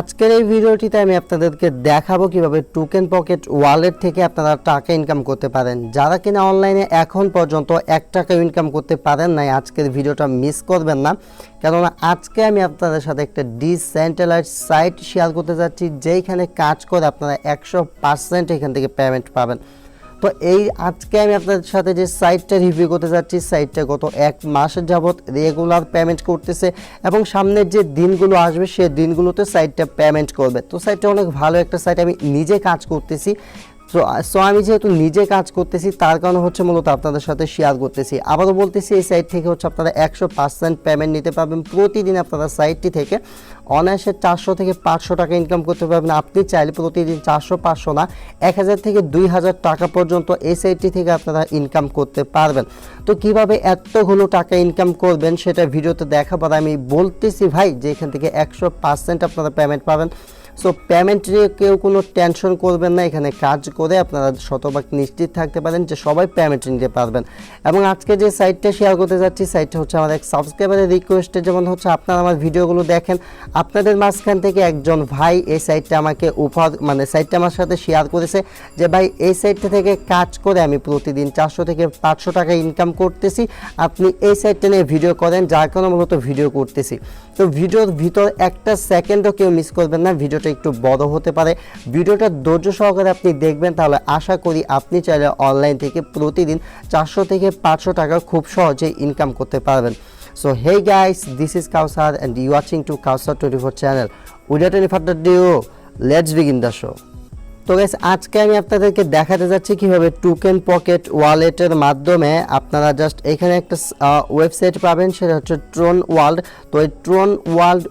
আজকের এই ভিডিওটিতে আমি আপনাদেরকে দেখাবো কীভাবে টোকেন পকেট ওয়ালেট থেকে আপনারা টাকা ইনকাম করতে পারেন। যারা কিনা অনলাইনে এখন পর্যন্ত এক টাকা ইনকাম করতে পারেন নাই, আজকের ভিডিওটা মিস করবেন না। কেননা আজকে আমি আপনাদের সাথে একটা ডিসেন্ট্রালাইজ সাইট শেয়ার করতে যাচ্ছি, যেইখানে কাজ করে আপনারা একশো পার্সেন্ট এখান থেকে পেমেন্ট পাবেন। তো এই আজকে আমি আপনাদের সাথে যে সাইটটা রিভিউ করতে যাচ্ছি সাইটটা গত এক মাস যাবৎ রেগুলার পেমেন্ট করতেছে এবং সামনের যে দিনগুলো আসবে সেই দিনগুলোতে সাইটটা পেমেন্ট করবে। তো সাইটটা অনেক ভালো একটা সাইট আমি নিজে কাজ করতেছি। সো সো আমি যেহেতু নিজে কাজ করতেছি, তার কারণে হচ্ছে মূলত আপনাদের সাথে শেয়ার করতেছি। আবারও বলতেছি, এই সাইট থেকে হচ্ছে আপনারা একশো পার্সেন্ট পেমেন্ট নিতে পারবেন। প্রতিদিন আপনারা সাইটটি থেকে অনায়াসে চারশো থেকে পাঁচশো টাকা ইনকাম করতে পারবেন। আপনি চাইলে প্রতিদিন চারশো, পাঁচশো না, এক হাজার থেকে দুই হাজার টাকা পর্যন্ত এই সাইটটি থেকে আপনারা ইনকাম করতে পারবেন। তো কীভাবে এতগুলো টাকা ইনকাম করবেন, সেটা ভিডিওতে দেখাবার আমি বলতেছি ভাই, যে এখান থেকে একশো পার্সেন্ট আপনারা পেমেন্ট পাবেন। সো পেমেন্ট নিয়ে কেউ কোনো টেনশন করবেন না, এখানে কাজ করে আপনারা শতভাগ নিশ্চিত থাকতে পারেন যে সবাই পেমেন্ট নিতে পারবেন। এবং আজকে যে সাইটটা শেয়ার করতে যাচ্ছি সাইটটা হচ্ছে আমার এক সাবস্ক্রাইবারের রিকোয়েস্টে যেমন হচ্ছে আপনারা আমার ভিডিওগুলো দেখেন, আপনাদের মাঝখান থেকে একজন ভাই এই সাইটটা আমাকে উপহার মানে সাইটটা আমার সাথে শেয়ার করেছে যে, ভাই, এই সাইটটা থেকে কাজ করে আমি প্রতিদিন চারশো থেকে পাঁচশো টাকা ইনকাম করতেছি। আপনি এই সাইটটা নিয়ে ভিডিও করেন, যার কারণে মূলত ভিডিও করতেছি। তো ভিডিওর ভিতর একটা সেকেন্ডও কেউ মিস করবেন না, ভিডিওটা একটু বড় হতে পারে। ভিডিওটা ধৈর্য সহকারে আপনি দেখবেন, তাহলে আশা করি আপনি চাইলে অনলাইন থেকে প্রতিদিন চারশো থেকে পাঁচশো টাকা খুব সহজে ইনকাম করতে পারবেন। So hey guys this is Kawsar and you watching to Kawsar twenty four channel উইডা twenty four dot ডিও লেটস বিগিন দ্য শো তো গাইস আজকে আমি আপনাদেরকে দেখাতে যাচ্ছি কীভাবে টোকেন পকেট ওয়ালেটের মাধ্যমে আপনারা জাস্ট এখানে একটা ওয়েবসাইট পাবেন, সেটা হচ্ছে ট্রোন ওয়ার্ল্ড তো এই ট্রোন ওয়ার্ল্ড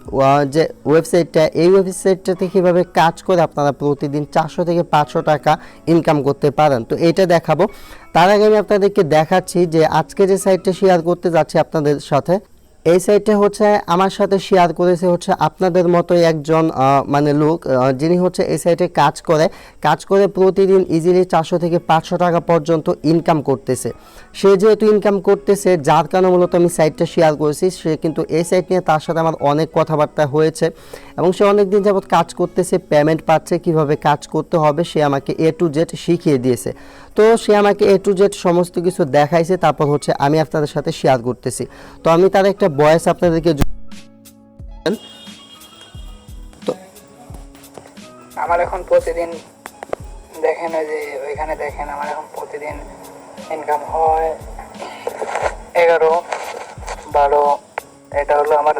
যে ওয়েবসাইটটা এই ওয়েবসাইটটাতে কীভাবে কাজ করে আপনারা প্রতিদিন চারশো থেকে পাঁচশো টাকা ইনকাম করতে পারেন। তো এটা দেখাবো। তার আগে আমি আপনাদেরকে দেখাচ্ছি যে আজকে যে সাইটটা শেয়ার করতে যাচ্ছি আপনাদের সাথে এই সাইটটা হচ্ছে আমার সাথে শেয়ার করেছে হচ্ছে আপনাদের মতোই একজন মানে লোক যিনি হচ্ছে এই সাইটে কাজ করে। কাজ করে প্রতিদিন ইজিলি চারশো থেকে পাঁচশো টাকা পর্যন্ত ইনকাম করতেছে। সে যেহেতু ইনকাম করতেছে, যার কারণে মূলত আমি সাইটটা শেয়ার করেছি, সে কিন্তু এই সাইট নিয়ে তার সাথে আমার অনেক কথাবার্তা হয়েছে এবং সে অনেক দিন যাবৎ কাজ করতেছে পেমেন্ট পাচ্ছে, কীভাবে কাজ করতে হবে, সে আমাকে এ টু জেড শিখিয়ে দিয়েছে। তো সে আমাকে এ টু জেড সমস্ত কিছু দেখাইছে, তারপর হচ্ছে আমি আপনাদের সাথে শেয়ার করতেছি। তো আমি তার একটা বয়স আপনাদেরকে আমার এখন প্রতিদিন দেখেন যে ওইখানে দেখেন, আমার এখন প্রতিদিন ইনকাম হয় এগারো, বারো, এটা হলো আমার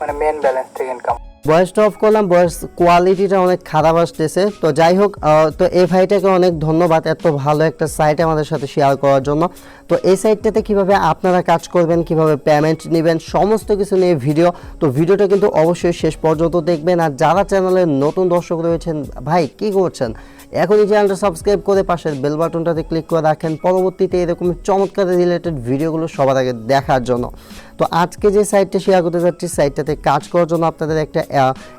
মানে মেন ব্যালেন্স থেকে ইনকাম বয়সটা অফ করলাম, বয়স কোয়ালিটিটা অনেক খারাপ আসতেছে। তো যাই হোক তো এই ভাইটাকে অনেক ধন্যবাদ এত ভালো একটা সাইট আমাদের সাথে শেয়ার করার জন্য। তো এই সাইটটাতে কীভাবে আপনারা কাজ করবেন, কীভাবে পেমেন্ট নেবেন, সমস্ত কিছু নিয়ে ভিডিও তো ভিডিওটা কিন্তু অবশ্যই শেষ পর্যন্ত দেখবেন। আর যারা চ্যানেলে নতুন দর্শক রয়েছেন, ভাই কি করছেন? এখনই চ্যানেলটা সাবস্ক্রাইব করে পাশের বেল বাটনটাতে ক্লিক করে রাখেন। পরবর্তীতে এরকম চমৎকার রিলেটেড ভিডিওগুলো সবার আগে দেখার জন্য। তো আজকে যে সাইটটা শেয়ার করতে যাচ্ছি সাইটটাতে কাজ করার জন্য আপনাদের একটা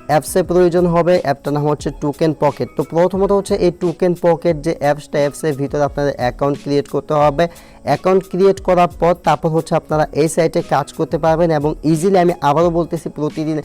অ্যাপসের প্রয়োজন হবে। অ্যাপটার নাম হচ্ছে টোকেন পকেট তো প্রথমত হচ্ছে এই টোকেন পকেট যে অ্যাপসটা অ্যাপসের ভিতরে আপনাদের অ্যাকাউন্ট ক্রিয়েট করতে হবে। অ্যাকাউন্ট ক্রিয়েট করার পর তারপর হচ্ছে আপনারা এই সাইটে কাজ করতে পারবেন এবং ইজিলি আমি আবারও বলতেছি, প্রতিদিন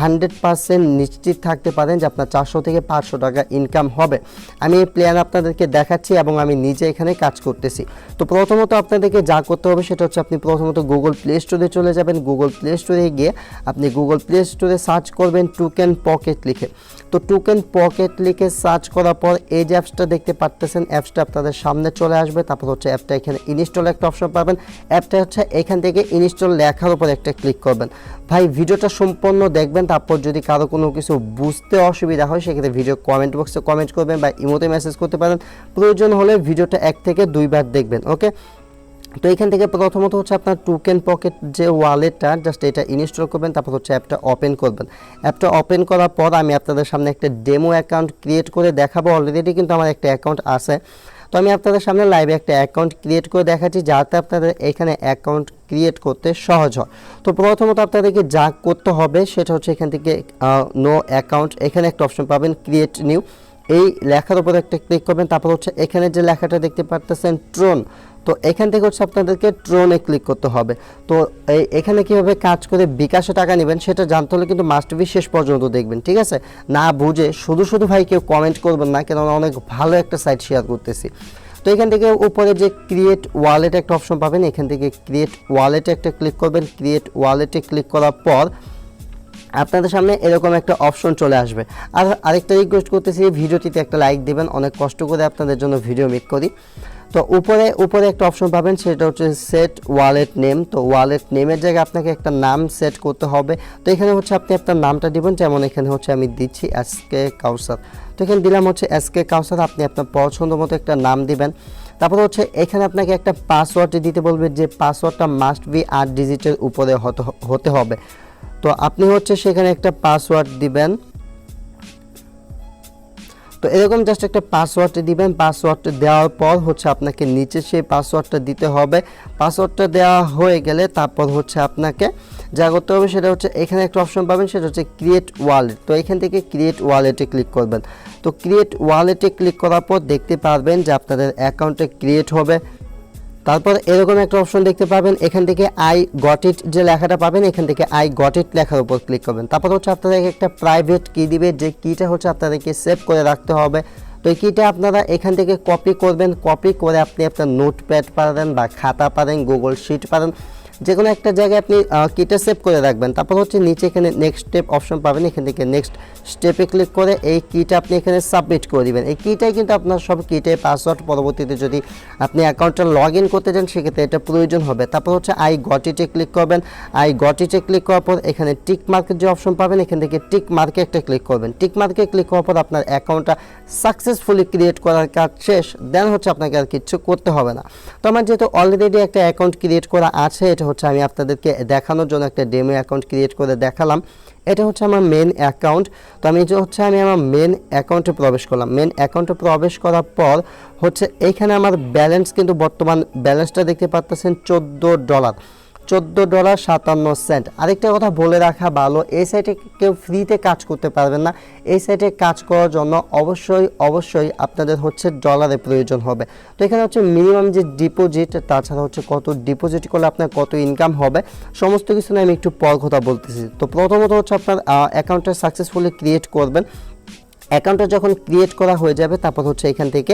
হান্ড্রেড পার্সেন্ট নিশ্চিত থাকতে পারেন যে আপনার চারশো থেকে পাঁচশো টাকা ইনকাম হবে। আমি এই প্ল্যান আপনাদেরকে দেখাচ্ছি এবং আমি নিজে এখানে কাজ করতেছি। তো প্রথমত আপনাদেরকে যা করতে হবে সেটা হচ্ছে আপনি প্রথমত গুগল প্লে স্টোরে চলে যাবেন গুগল প্লে স্টোরে গিয়ে আপনি গুগল প্লে স্টোরে সার্চ করবেন টোকেন পকেট লিখে। তো টোকেন পকেট লিখে সার্চ করার পর এই যে অ্যাপসটা দেখতে পারতেছেন অ্যাপসটা আপনাদের সামনে চলে আসবে। তারপর হচ্ছে অ্যাপটা এখানে ইনস্টল একটা অপশন পাবেন। অ্যাপটা হচ্ছে এখান থেকে ইনস্টল লেখার উপর একটা ক্লিক করবেন। ভাই, ভিডিওটা সম্পূর্ণ দেখবেন, তারপর যদি কারও কোনো কিছু বুঝতে অসুবিধা হয়, সেক্ষেত্রে ভিডিও কমেন্ট বক্সে কমেন্ট করবেন বা ইমোতে মেসেজ করতে পারেন। প্রয়োজন হলে ভিডিওটা এক থেকে দুইবার দেখবেন ওকে তো এখান থেকে প্রথমত হচ্ছে আপনার টোকেন পকেট যে ওয়ালেটটা জাস্ট এটা ইনস্টল করবেন, তারপর হচ্ছে অ্যাপটা ওপেন করবেন। অ্যাপটা ওপেন করার পর আমি আপনাদের সামনে একটা ডেমো অ্যাকাউন্ট ক্রিয়েট করে দেখাবো। অলরেডি কিন্তু আমার একটা অ্যাকাউন্ট আছে। তো আমি আপনাদের সামনে লাইভে একটা অ্যাকাউন্ট ক্রিয়েট করে দেখাচ্ছি, যাতে আপনাদের এখানে অ্যাকাউন্ট ক্রিয়েট করতে সহজ হয়। তো প্রথমত আপনাদেরকে যা করতে হবে, সেটা হচ্ছে এখান থেকে নো অ্যাকাউন্ট এখানে একটা অপশন পাবেন ক্রিয়েট নিউ এই লেখার উপর একটা ক্লিক করবেন, তারপর হচ্ছে এখানে যে লেখাটা দেখতে পারতেছেন ট্রোন তো এখান থেকে হচ্ছে আপনাদেরকে ট্রোনে ক্লিক করতে হবে। তো এই- এখানে কীভাবে কাজ করে বিকাশে টাকা নেবেন সেটা জানতে হলে কিন্তু মাস্ট বি শেষ পর্যন্ত দেখবেন, ঠিক আছে? না বুঝে শুধু শুধু ভাই কেউ কমেন্ট করবেন না, কেননা অনেক ভালো একটা সাইট শেয়ার করতেছি। তো এখান থেকে উপরে যে ক্রিয়েট ওয়ালেট একটা অপশন পাবেন, এখান থেকে ক্রিয়েট ওয়ালেটে একটা ক্লিক করবেন। ক্রিয়েট ওয়ালেটে ক্লিক করার পর আপনাদের সামনে এরকম একটা অপশন চলে আসবে। আর আরেকটা রিকোয়েস্ট করতেছি ভিডিওটিতে একটা লাইক দিবেন, অনেক কষ্ট করে আপনাদের জন্য ভিডিও মেক করি। তো উপরে উপরে একটা অপশন পাবেন, সেটা হচ্ছে সেট ওয়ালেট নেম তো ওয়ালেট নেমের জায়গায় আপনাকে একটা নাম সেট করতে হবে। তো এখানে হচ্ছে আপনি আপনার নামটা দিবেন, যেমন এখানে হচ্ছে আমি দিচ্ছি এস কে কাউসার তো এখানে দিলাম হচ্ছে এস কে কাউসার আপনি আপনার পছন্দ মতো একটা নাম দিবেন। তারপরে হচ্ছে এখানে আপনাকে একটা পাসওয়ার্ড দিতে বলবে, যে পাসওয়ার্ডটা মাস্ট বি আট ডিজিটের উপরে হতে হতে হবে। তো আপনি হচ্ছে সেখানে একটা পাসওয়ার্ড দিবেন। তো এরকম জাস্ট একটা পাসওয়ার্ড দিবেন। পাসওয়ার্ডটা দেওয়ার পর হচ্ছে আপনাকে নিচে সেই পাসওয়ার্ডটা দিতে হবে। পাসওয়ার্ডটা দেওয়া হয়ে গেলে তারপর হচ্ছে আপনাকে যা করতে হবে সেটা হচ্ছে এখানে একটা অপশন পাবেন, সেটা হচ্ছে ক্রিয়েট ওয়ালেট তো এখান থেকে ক্রিয়েট ওয়ালেটে ক্লিক করবেন। তো ক্রিয়েট ওয়ালেটে ক্লিক করার পর দেখতে পারবেন যে আপনাদের অ্যাকাউন্টে ক্রিয়েট হবে। তারপর এরকম একটা অপশন দেখতে পাবেন। এখান থেকে আই গট ইট যে লেখাটা পাবেন, এখান থেকে আই গট ইট লেখার উপর ক্লিক করবেন। তারপর হচ্ছে আপনাদেরকে একটা প্রাইভেট কি দিবে, যে কিটা হচ্ছে আপনাদেরকে সেভ করে রাখতে হবে। তো এই কিটা আপনারা এখান থেকে কপি করবেন। কপি করে আপনি আপনার নোটপ্যাড পারেন বা খাতা পারেন গুগল শিট পারেন যে কোনো একটা জায়গায় আপনি কিটা সেভ করে রাখবেন। তারপর হচ্ছে নিচে এখানে নেক্সট স্টেপ অপশন পাবেন। এখান থেকে নেক্সট স্টেপে ক্লিক করে এই কিটা আপনি এখানে সাবমিট করে দিবেন। এই কিটাই কিন্তু আপনার সব কিটে পাসওয়ার্ড পরবর্তীতে যদি আপনি অ্যাকাউন্টটা লগ ইন করতে চান, সেক্ষেত্রে এটা প্রয়োজন হবে। তারপর হচ্ছে আই গট ইটে ক্লিক করবেন। আই গট ইটে ক্লিক করার পর এখানে টিক মার্কের যে অপশন পাবেন, এখান থেকে টিক মার্কে একটা ক্লিক করবেন। টিক মার্কে ক্লিক করার পর আপনার অ্যাকাউন্টটা সাকসেসফুলি ক্রিয়েট করার কাজ শেষ। দেন হচ্ছে আপনাকে আর কিছু করতে হবে না। তো আমার যেহেতু অলরেডি একটা অ্যাকাউন্ট ক্রিয়েট করা আছে, এটা হচ্ছে আমি আপনাদেরকে দেখানোর জন্য একটা ডেমো অ্যাকাউন্ট ক্রিয়েট করে দেখালাম। এটা হচ্ছে আমার মেন অ্যাকাউন্ট তো আমি যে হচ্ছে আমি আমার মেন অ্যাকাউন্টে প্রবেশ করলাম। মেন অ্যাকাউন্টে প্রবেশ করার পর হচ্ছে এইখানে আমার ব্যালেন্স কিন্তু বর্তমান ব্যালেন্সটা দেখতে পাচ্ছেন চোদ্দ ডলার চোদ্দ ডলার সাতান্ন সেন্ট। আরেকটা কথা বলে রাখা ভালো, এই সাইটে কেউ ফ্রিতে কাজ করতে পারবেন না। এই সাইটে কাজ করার জন্য অবশ্যই অবশ্যই আপনাদের হচ্ছে ডলারের প্রয়োজন হবে। তো এখানে হচ্ছে মিনিমাম যে ডিপোজিট তাছাড়া হচ্ছে কত ডিপোজিট করলে আপনার কত ইনকাম হবে, সমস্ত কিছু নিয়ে আমি একটু পর কথা বলতেছি। তো প্রথমত হচ্ছে আপনার অ্যাকাউন্টটা সাকসেসফুলি ক্রিয়েট করবেন। অ্যাকাউন্টটা যখন ক্রিয়েট করা হয়ে যাবে, তারপর হচ্ছে এখান থেকে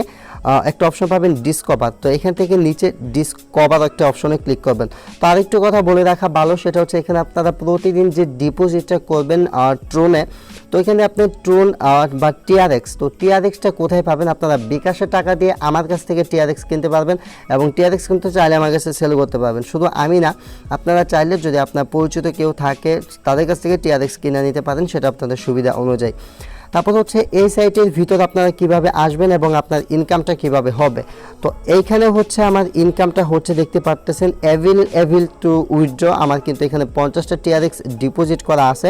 একটা অপশন পাবেন ডিসকভার তো এখান থেকে নিচে ডিসকভার একটা অপশনে ক্লিক করবেন। তো আরেকটু কথা বলে রাখা ভালো, সেটা হচ্ছে এখানে আপনারা প্রতিদিন যে ডিপোজিটটা করবেন ট্রোনে তো এখানে আপনি ট্রোন বা টিআরএক্স তো টিআরএক্সটা কোথায় পাবেন? আপনারা বিকাশের টাকা দিয়ে আমার কাছ থেকে টিআরএক্স কিনতে পারবেন এবং টিআরএক্স কিন্তু চাইলে আমার কাছে সেল করতে পারবেন। শুধু আমি না, আপনারা চাইলে যদি আপনার পরিচিত কেউ থাকে, তাদের কাছ থেকে টিআরএক্স কিনে নিতে পারেন, সেটা আপনাদের সুবিধা অনুযায়ী। তারপর হচ্ছে এই সাইটের ভিতর আপনারা কীভাবে আসবেন এবং আপনার ইনকামটা কীভাবে হবে? তো এইখানে হচ্ছে আমার ইনকামটা হচ্ছে দেখতে পারতেছেন অ্যাভিল অ্যাভিল টু উইথড্র আমার কিন্তু এখানে পঞ্চাশটা টিআরএক্স ডিপোজিট করা আছে।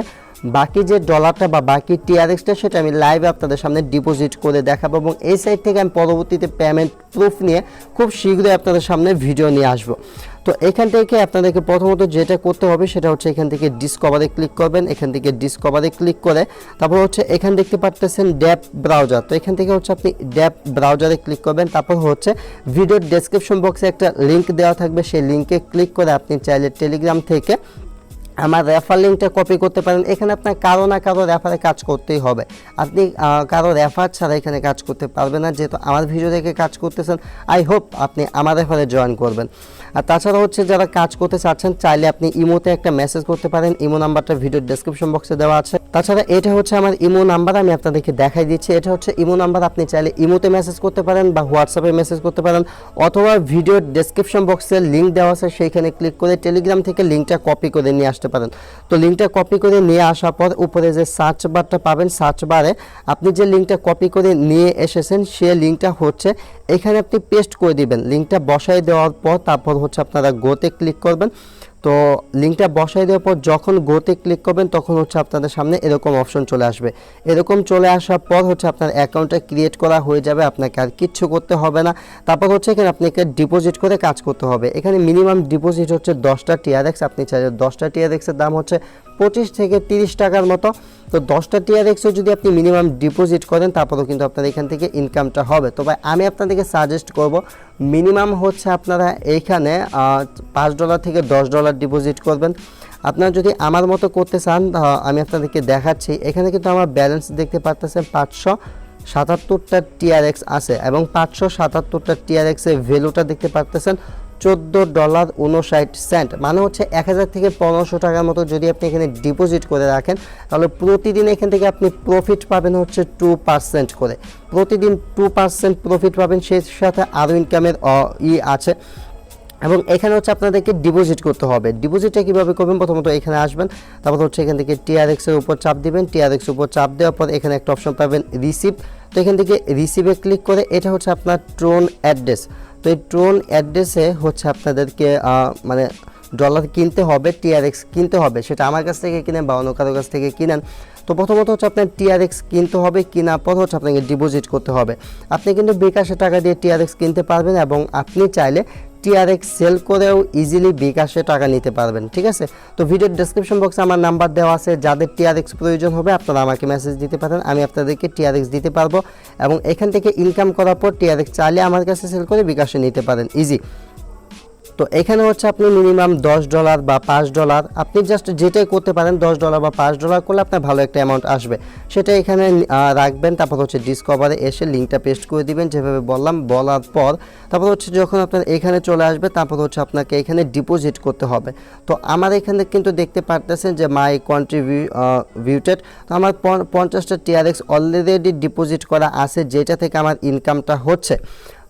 বাকি যে ডলারটা বা বাকি টিআরএক্সটা সেটা আমি লাইভে আপনাদের সামনে ডিপোজিট করে দেখাবো এবং এই সাইট থেকে আমি পরবর্তীতে পেমেন্ট প্রুফ নিয়ে খুব শীঘ্রই আপনাদের সামনে ভিডিও নিয়ে আসব। তো এখান থেকে আপনাদেরকে প্রথমত যেটা করতে হবে সেটা হচ্ছে এখান থেকে ডিসকভারে ক্লিক করবেন। এখান থেকে ডিসকভারে ক্লিক করে তারপর হচ্ছে এখান দেখতে পারতেছেন ড্যাপ ব্রাউজার তো এখান থেকে হচ্ছে আপনি ড্যাপ ব্রাউজারে ক্লিক করবেন। তারপর হচ্ছে ভিডিওর ডেসক্রিপশন বক্সে একটা লিঙ্ক দেওয়া থাকবে। সেই লিঙ্কে ক্লিক করে আপনি চাইলে টেলিগ্রাম থেকে আমার রেফার লিঙ্কটা কপি করতে পারেন। এখানে আপনার কারও না কারও রেফারে কাজ করতেই হবে। আপনি কারও রেফার ছাড়া এখানে কাজ করতে পারবেন না, যেহেতু আমার ভিডিও দেখে কাজ করতেছেন। আই হোপ আপনি আমার রেফারে জয়েন করবেন। আর তাছাড়া হচ্ছে যারা কাজ করতে চাচ্ছেন, চাইলে আপনি ইমোতে একটা মেসেজ করতে পারেন। ইমো নাম্বারটা ভিডিওর ডেসক্রিপশন বক্সে দেওয়া আছে। তাছাড়া এটা হচ্ছে আমার ইমো নাম্বার, আমি আপনাদেরকে দেখাই দিচ্ছি। এটা হচ্ছে ইমো নাম্বার, আপনি চাইলে ইমোতে মেসেজ করতে পারেন বা হোয়াটসঅ্যাপে মেসেজ করতে পারেন। অথবা ভিডিওর ডেসক্রিপশন বক্সে লিঙ্ক দেওয়া আছে, সেইখানে ক্লিক করে টেলিগ্রাম থেকে লিঙ্কটা কপি করে নিয়ে আসতে পারেন। তো লিঙ্কটা কপি করে নিয়ে আসার পর উপরে যে সার্চ বারটা পাবেন সার্চ বারে আপনি যে লিঙ্কটা কপি করে নিয়ে এসেছেন, সে লিঙ্কটা হচ্ছে এখানে আপনি পেস্ট করে দিবেন। লিঙ্কটা বসাই দেওয়ার পর তারপর হচ্ছে আপনারা গোতে ক্লিক করবেন। তো লিঙ্কটা বসাই দেওয়ার পর যখন গোতে ক্লিক করবেন, তখন হচ্ছে আপনাদের সামনে এরকম অপশন চলে আসবে। এরকম চলে আসার পর হচ্ছে আপনার অ্যাকাউন্টটা ক্রিয়েট করা হয়ে যাবে, আপনাকে আর কিচ্ছু করতে হবে না। তারপর হচ্ছে এখানে আপনাকে ডিপোজিট করে কাজ করতে হবে। এখানে মিনিমাম ডিপোজিট হচ্ছে দশটা টিআরএক্স আপনি চাইলে দশটা টিআরএক্সের দাম হচ্ছে পঁচিশ থেকে তিরিশ টাকার মতো। তো দশটা টিআরএক্সও যদি আপনি মিনিমাম ডিপোজিট করেন, তারপরেও কিন্তু আপনার এখান থেকে ইনকামটা হবে। তবে আমি আপনাদেরকে সাজেস্ট করব মিনিমাম হচ্ছে আপনারা এইখানে পাঁচ ডলার থেকে দশ ডলার ডিপোজিট করবেন। আপনারা যদি আমার মতো করতে চান আমি আপনাদেরকে দেখাচ্ছি। এখানে কিন্তু আমার ব্যালেন্স দেখতে পাচ্ছেন পাঁচশো সাতাত্তরটা টিআরএক্স আছে এবং পাঁচশো সাতাত্তরটা টিআরএক্সের ভ্যালুটা দেখতে পাচ্ছেন চোদ্দ ডলার উনষাট সেন্ট। মানে হচ্ছে এক হাজার থেকে পনেরোশো টাকার মতো যদি আপনি এখানে ডিপোজিট করে রাখেন, তাহলে প্রতিদিন এখান থেকে আপনি প্রফিট পাবেন হচ্ছে টু পার্সেন্ট করে। প্রতিদিন টু পার্সেন্ট প্রফিট পাবেন, সেই সাথে আরও ইনকামের ই আছে। এবং এখানে হচ্ছে আপনাদেরকে ডিপোজিট করতে হবে। ডিপোজিটটা কীভাবে করবেন? প্রথমত এখানে আসবেন, তারপর হচ্ছে এখান থেকে টিআরএক্স এর উপর চাপ দিবেন। টিআরএক্স উপর চাপ দেওয়ার পর এখানে একটা অপশন পাবেন রিসিভ তো এখান থেকে রিসিভে ক্লিক করে এটা হচ্ছে আপনার ট্রোন অ্যাড্রেস তো এই ট্রোন অ্যাড্রেসে হচ্ছে আপনাদেরকে মানে ডলার কিনতে হবে টিআরএক্স কিনতে হবে। সেটা আমার কাছ থেকে কিনেন বা অন্য কারোর কাছ থেকে কিনেন। তো প্রথমত হচ্ছে আপনার টিআরএক্স কিনতে হবে, কেনার পর হচ্ছে আপনাকে ডিপোজিট করতে হবে। আপনি কিন্তু বিকাশে টাকা দিয়ে টিআরএক্স কিনতে পারবেন এবং আপনি চাইলে টিআরএক্স সেল করেও ইজিলি বিকাশে টাকা নিতে পারবেন, ঠিক আছে? তো ভিডিওর ডেসক্রিপশন বক্সে আমার নাম্বার দেওয়া আছে, যাদের টিআরএক্স প্রয়োজন হবে আপনারা আমাকে মেসেজ দিতে পারেন, আমি আপনাদেরকে টিআরএক্স দিতে পারব এবং এখান থেকে ইনকাম করার পর টিআরএক্স চাইলে আমার কাছে সেল করে বিকাশে নিতে পারেন ইজি তো এখানে হচ্ছে আপনি মিনিমাম দশ ডলার বা পাঁচ ডলার আপনি জাস্ট যেটাই করতে পারেন, দশ ডলার বা পাঁচ ডলার করলে আপনার ভালো একটা অ্যামাউন্ট আসবে। সেটা এখানে রাখবেন, তারপর হচ্ছে ডিসকভারে এসে লিঙ্কটা পেস্ট করে দিবেন, যেভাবে বললাম, বলার পর। তারপর হচ্ছে যখন আপনার এখানে চলে আসবে, তারপর হচ্ছে আপনাকে এখানে ডিপোজিট করতে হবে। তো আমার এখানে কিন্তু দেখতে পারতেছেন যে মাই কন্ট্রিবিউ ভিউটেড তো আমার পঞ্চাশটা টিআরএক্স অলরেডি ডিপোজিট করা আছে, যেটা থেকে আমার ইনকামটা হচ্ছে।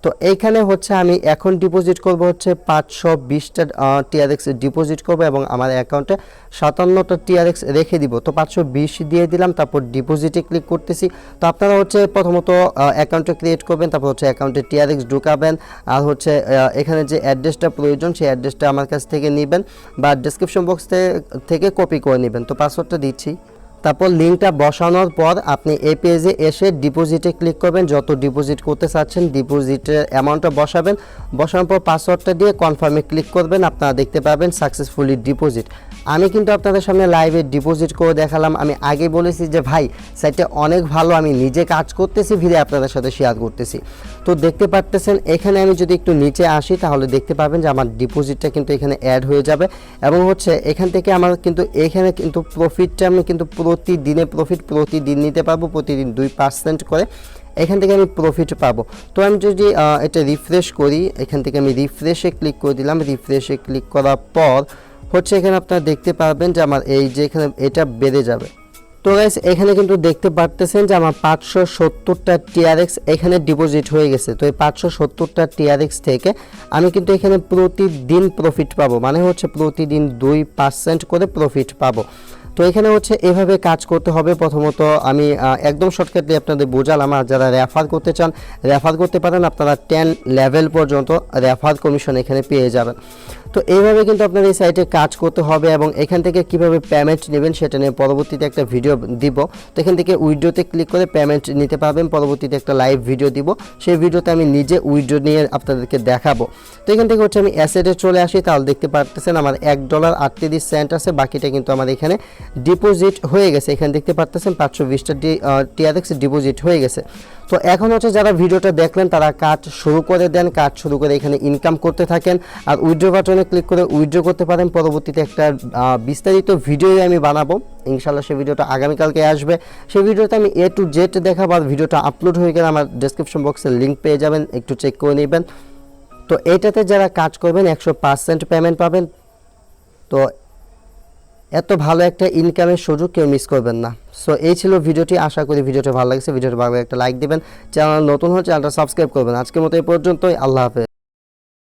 তো এইখানে হচ্ছে আমি এখন ডিপোজিট করব হচ্ছে পাঁচশো বিশটা টিআরএক্স ডিপোজিট করব এবং আমার অ্যাকাউন্টে সাতান্নটা টিআরএক্স রেখে দিব। তো পাঁচশো বিশ দিয়ে দিলাম, তারপর ডিপোজিটে ক্লিক করতেছি। তো আপনারা হচ্ছে প্রথমত অ্যাকাউন্টে ক্রিয়েট করবেন, তারপর হচ্ছে অ্যাকাউন্টে টিআরএক্স ঢুকাবেন, আর হচ্ছে এখানে যে অ্যাড্রেসটা প্রয়োজন, সেই অ্যাড্রেসটা আমার কাছ থেকে নেবেন বা ডিসক্রিপশন বক্স থেকে কপি করে নেবেন। তো পাসওয়ার্ডটা দিচ্ছি। তারপর লিঙ্কটা বসানোর পর আপনি এই পেজে এসে ডিপোজিটে ক্লিক করবেন। যত ডিপোজিট করতে চাচ্ছেন ডিপোজিটের অ্যামাউন্টটা বসাবেন। বসানোর পর পাসওয়ার্ডটা দিয়ে কনফার্মে ক্লিক করবেন। আপনারা দেখতে পাবেন সাকসেসফুলি ডিপোজিট আমি কিন্তু আপনাদের সামনে লাইভে ডিপোজিট করে দেখালাম। আমি আগে বলেছি যে, ভাই সাইটটা অনেক ভালো। আমি নিজে কাজ করতেছি ভিড়ে আপনাদের সাথে শেয়ার করতেছি। তো দেখতে পারতেছেন, এখানে আমি যদি একটু নিচে আসি, তাহলে দেখতে পাবেন যে আমার ডিপোজিটটা কিন্তু এখানে অ্যাড হয়ে যাবে এবং হচ্ছে এখান থেকে আমার কিন্তু, এখানে কিন্তু প্রফিটটা আমি কিন্তু প্রতিদিনে প্রফিট প্রতিদিন নিতে পারব, প্রতিদিন দুই পার্সেন্ট করে এখান থেকে আমি প্রফিট পাবো। তো আমি যদি এটা রিফ্রেশ করি, এখান থেকে আমি রিফ্রেশে ক্লিক করে দিলাম রিফ্রেশে ক্লিক করার পর হচ্ছে এখানে আপনারা দেখতে পারবেন যে আমার এই যে এখানে এটা বেড়ে যাবে। তো গাইস এখানে কিন্তু দেখতে পারতেছেন যে আমার পাঁচশো সত্তরটা টিআরএক্স এখানে ডিপোজিট হয়ে গেছে। তো এই পাঁচশো সত্তরটা টিআরএক্স থেকে আমি কিন্তু এখানে প্রতিদিন প্রফিট পাবো। মানে হচ্ছে প্রতিদিন দুই পার্সেন্ট করে প্রফিট পাবো। তো এখানে হচ্ছে এভাবে কাজ করতে হবে। প্রথমত আমি একদম শর্টকাটলি আপনাদের বোঝালাম। আর যারা রেফার করতে চান রেফার করতে পারেন। আপনারা টেন লেভেল পর্যন্ত রেফার কমিশন এখানে পেয়ে যাবেন। তো এইভাবে কিন্তু আপনার এই সাইটে কাজ করতে হবে এবং এখান থেকে কীভাবে পেমেন্ট নেবেন সেটা নিয়ে পরবর্তীতে একটা ভিডিও দিব। তো এখান থেকে উইড্রোতে ক্লিক করে পেমেন্ট নিতে পারবেন। পরবর্তীতে একটা লাইভ ভিডিও দিব। সেই ভিডিওতে আমি নিজে উইড্রো নিয়ে আপনাদেরকে দেখাবো। তো এখান থেকে হচ্ছে আমি অ্যাসেটে চলে আসি। তাহলে দেখতে পারতেছেন আমার এক ডলার আটত্রিশ সেন্ট আছে। বাকিটা কিন্তু আমার এখানে ডিপোজিট হয়ে গেছে। এখানে দেখতে পারতেছেন পাঁচশো বিশটা টিআরএক্স ডিপোজিট হয়ে গেছে। তো এখন হচ্ছে যারা ভিডিওটা দেখলেন, তারা কাজ শুরু করে দেন। কাজ শুরু করে এখানে ইনকাম করতে থাকেন। আর উইড্রো বাটনে ক্লিক করে উইড্রো করতে পারেন। পরবর্তীতে একটা বিস্তারিত ভিডিও আমি বানাবো। ইনশাল্লাহ সেই ভিডিওটা আগামীকালকে আসবে। সেই ভিডিওতে আমি এ টু জেড দেখাবো আর ভিডিওটা আপলোড হয়ে গেলে আমার ডেসক্রিপশন বক্সে লিঙ্ক পেয়ে যাবেন। একটু চেক করে নেবেন। তো এটাতে যারা কাজ করবেন, একশো পার্সেন্ট পেমেন্ট পাবেন। তো এত ভালো একটা ইনকামের সুযোগ কেউ মিস করবেন না। সো এই ছিল ভিডিওটি আশা করি ভিডিওটা ভালো লাগছে। ভিডিওটা ভালো একটা লাইক দিবেন। চ্যানেল নতুন হচ্ছে চ্যানেলটা সাবস্ক্রাইব করবেন। আজকের মতো এই পর্যন্তই। আল্লাহ হাফেজ।